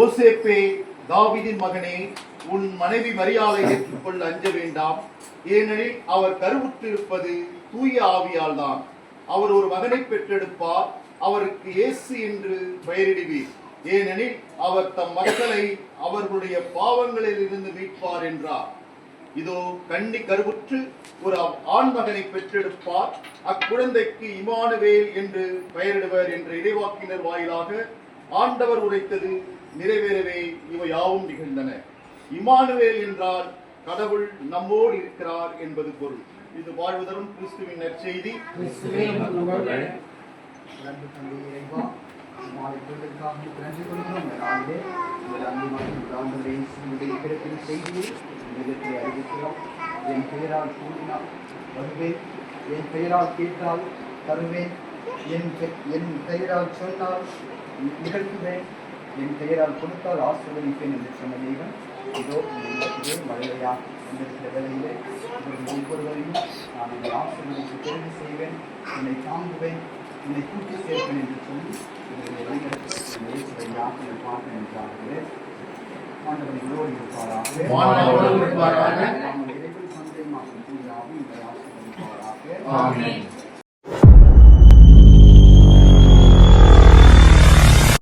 யோசேப்பே தாவிதின் மகனே உன் மனைவி மரியாதை ஏற்றுக்கொள்ள அஞ்ச வேண்டாம். ஏனெனில் அவர் கருவுற்றிருப்பது தூய ஆவியால் தான். அவர் ஒரு மகனை பெற்றெடுப்பார் அவருக்கு இயேசு என்று பெயரிடுவீர். ஏனெனில் அவர் தம் மக்களை அவர்களுடைய பாவங்களில் இருந்து மீட்பார் என்றார். இதோ கண்ணி கருவுற்று ஒரு ஆண் மகனை பெற்றெடுப்பார். அக்குழந்தைக்கு இமானுவேல் என்று பெயரிடுவர் என்ற இறைவாக்கினர் வாயிலாக ஆண்டவர் உரைத்தது நிறைவேறவே இவை யாவும் நிகழ்ந்தன. இமானுவேல் என்றால் கடவுள் நம்மோடு இருக்கிறார் என்பது பொருள். இது வாழ்வுதரும் கிறிஸ்துவின் நற்செய்தி. செய்தியை என் பெயரால் கூறினால் வருவேன் என் பெயரால் கேட்டால் தருவேன். என் பெ- என் பெயரால் சொன்னால் நிகழ்த்துவேன். என் பெயரால் கொடுத்தால் ஆசீர்வதிப்பேன் என்று சொன்ன தெய்வம். இதோ இதே மழையா வந்திருக்கிற இவர்கள் ஒவ்வொருவரையும் நான் என்னை ஆசீர்வதித்து தெரிவு செய்வேன். என்னை தாங்குவேன். என்னை கூட்டி சேர்ப்பேன் என்று சொல்லி இவர்களை வழிநடத்த யாத்திரை பார்ப்பேன் என்றார்களே ஆண்டவர் இவரோடு இருப்பாராக. இறைவன் தந்தை மாற்றும் இவரை ஆசீர்வதிப்பாராக.